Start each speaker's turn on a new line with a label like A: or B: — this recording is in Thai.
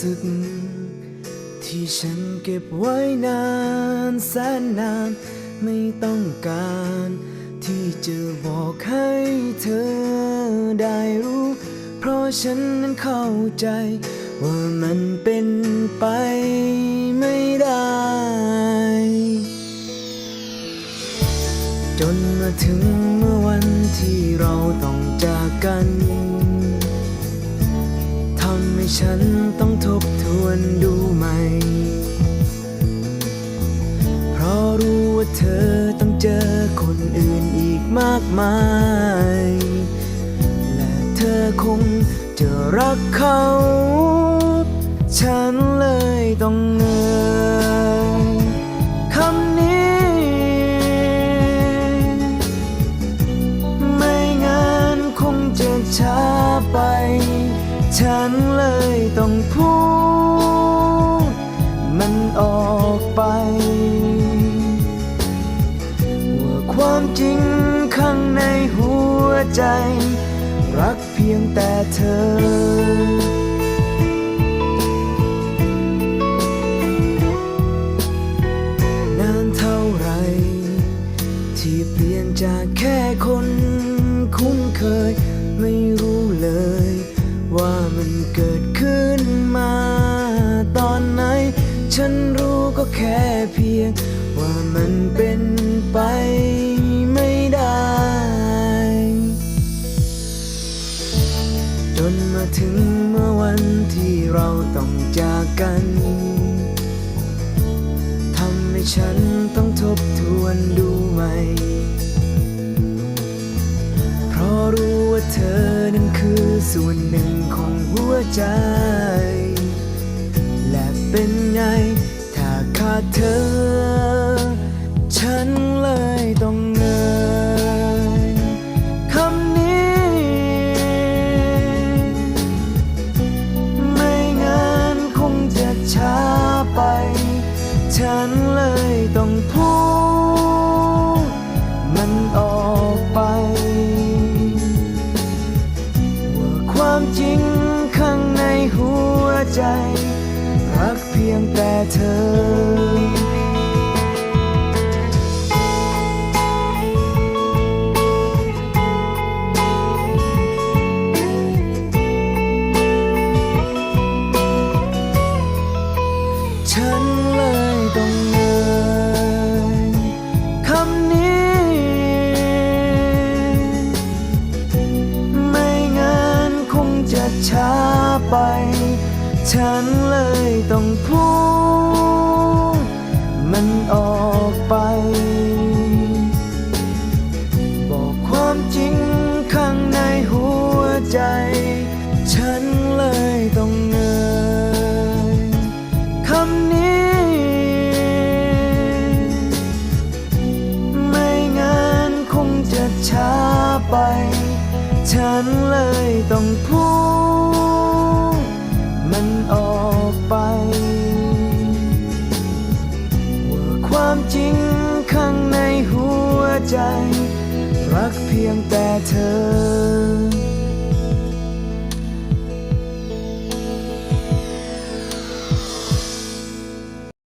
A: สึก ที่ฉันเก็บไว้นานแสนนาน ไม่ต้องการ ที่จะบอกให้เธอได้รู้ เพราะฉันนั้นเข้าใจ ว่ามันเป็นไปไม่ได้ จนมาถึงเมื่อวันที่เราต้องจากกันำให้ฉันต้องทบทวนดูใหม่ เพราะรู้ว่าเธอต้องเจอคนอื่นอีกมากมาย และเธอคงจะรักเขา ฉันเลยต้องเงย ฉันเลยต้องพูด มันออกไป ว่าความจริงข้างในหัวใจ รักเพียงแต่เธอ ว่ามันเกิดขึ้นมา ตอนไหน ฉันรู้ก็แค่เพียง ว่ามันเป็นไปไม่ได้ จนมาถึงเมื่อวันที่เราต้องจากกันทำให้ฉันต้องทบทวนดูใหม่เพราะรู้ว่าเธอนั้นคือส่วนหนึ่ง ใจ และเป็นไง ถ้าขาดเธอ ฉันเลยต้องเงยคำนี้ ไม่งั้นคงจะช้าไป ฉันเลยต้องพูด มันออกไป ว่าความจริง ข้างในหัวใจ รักเพียงแต่เธอ ช้าไป ฉันเลยต้องพูดมันออกไป บอกความจริงข้างในหัวใจ ฉัน เลยต้องพูดมันออกไป ว่าความจริงข้างในหัวใจ รักเพียงแต่เธอ